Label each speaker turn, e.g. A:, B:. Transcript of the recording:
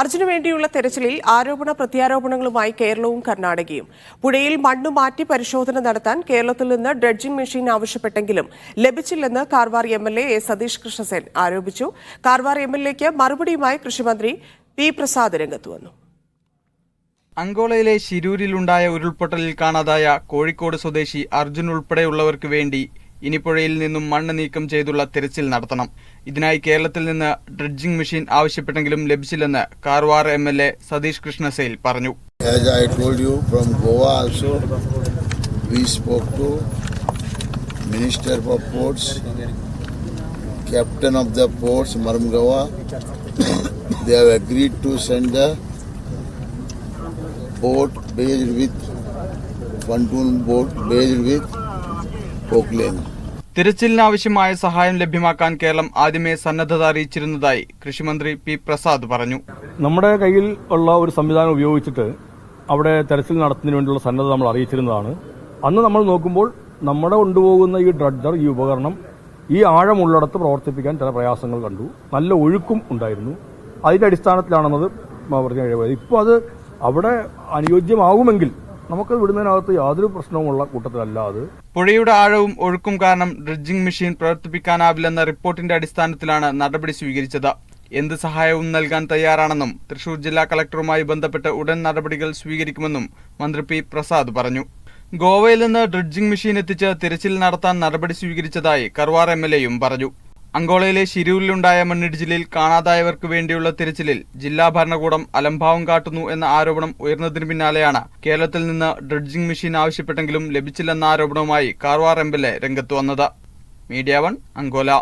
A: അർജുനു വേണ്ടിയുള്ള തെരച്ചിലിൽ ആരോപണ പ്രത്യാരോപണങ്ങളുമായി കേരളവും കർണാടകയും പുഴയിൽ മണ്ണ് മാറ്റി പരിശോധന നടത്താൻ കേരളത്തിൽ നിന്ന് ഡ്രഡ്ജിംഗ് മെഷീൻ ആവശ്യപ്പെട്ടെങ്കിലും ലഭിച്ചില്ലെന്ന് Karwar M L A Satish Krishnasail ആരോപിച്ചു കാർവാർ എം എൽ എക്ക് മറുപടിയുമായി കൃഷിമന്ത്രി പി പ്രസാദ് രംഗത്ത് വന്നു
B: അങ്കോളയിലെ ശിരൂരിലുണ്ടായ ഉരുൾപൊട്ടലിൽ കാണാതായ കോഴിക്കോട് സ്വദേശി അർജുൻ ഉൾപ്പെടെയുള്ളവർക്ക് വേണ്ടി ഇനിപ്പുഴയിൽ നിന്നും മണ്ണ് നീക്കം ചെയ്തുള്ള തിരച്ചിൽ നടത്തണം ഇതിനായി കേരളത്തിൽ നിന്ന് ഡ്രഡ്ജിംഗ് മെഷീൻ ആവശ്യപ്പെട്ടെങ്കിലും ലഭിച്ചില്ലെന്ന് Karwar M L A Satish Krishnasail പറഞ്ഞു
A: തിരച്ചിലിനാവശ്യമായ സഹായം ലഭ്യമാക്കാൻ കേരളം ആദ്യമേ സന്നദ്ധത അറിയിച്ചിരുന്നതായി കൃഷിമന്ത്രി പി പ്രസാദ് പറഞ്ഞു
C: നമ്മുടെ കയ്യിൽ ഉള്ള ഒരു സംവിധാനം ഉപയോഗിച്ചിട്ട് അവിടെ തെരച്ചിൽ നടത്തുന്നതിന് വേണ്ടിയുള്ള സന്നദ്ധത നമ്മൾ അറിയിച്ചിരുന്നതാണ് അന്ന് നമ്മൾ നോക്കുമ്പോൾ നമ്മുടെ കൊണ്ടുപോകുന്ന ഈ ഡ്രഡ്ജർ ഈ ഉപകരണം ഈ ആഴമുള്ളിടത്ത് പ്രവർത്തിപ്പിക്കാൻ ചില പ്രയാസങ്ങൾ കണ്ടു നല്ല ഒഴുക്കും ഉണ്ടായിരുന്നു അതിന്റെ അടിസ്ഥാനത്തിലാണെന്നത് ഇപ്പോൾ അത് അവിടെ അനുയോജ്യമാകുമെങ്കിൽ നമുക്ക് വിടുന്നതിനകത്ത് യാതൊരു പ്രശ്നവുമുള്ള കൂട്ടത്തിലല്ല അത്
A: പുഴയുടെ ആഴവും ഒഴുക്കും കാരണം ഡ്രഡ്ജിംഗ് മെഷീൻ പ്രവർത്തിപ്പിക്കാനാവില്ലെന്ന റിപ്പോർട്ടിന്റെ അടിസ്ഥാനത്തിലാണ് നടപടി സ്വീകരിച്ചത് എന്ത് സഹായവും നൽകാൻ തയ്യാറാണെന്നും തൃശൂർ ജില്ലാ കളക്ടറുമായി ബന്ധപ്പെട്ട് ഉടൻ നടപടികൾ സ്വീകരിക്കുമെന്നും മന്ത്രി പി പ്രസാദ് പറഞ്ഞു ഗോവയിൽ നിന്ന് ഡ്രഡ്ജിംഗ് മെഷീൻ എത്തിച്ച് തിരച്ചിൽ നടത്താൻ നടപടി സ്വീകരിച്ചതായി കർവാർ എം പറഞ്ഞു അങ്കോളയിലെ ശിരൂരിലുണ്ടായ മണ്ണിടിച്ചിലിൽ കാണാതായവർക്ക് വേണ്ടിയുള്ള തിരച്ചിലിൽ ജില്ലാ ഭരണകൂടം അലംഭാവം കാട്ടുന്നു എന്ന ആരോപണം ഉയർന്നതിന് പിന്നാലെയാണ് കേരളത്തിൽ നിന്ന് ഡ്രഡ്ജിംഗ് മെഷീൻ ആവശ്യപ്പെട്ടെങ്കിലും ലഭിച്ചില്ലെന്ന ആരോപണവുമായി കാർവാർ എം എൽ എ രംഗത്ത് വന്നത് മീഡിയ വൺ അങ്കോല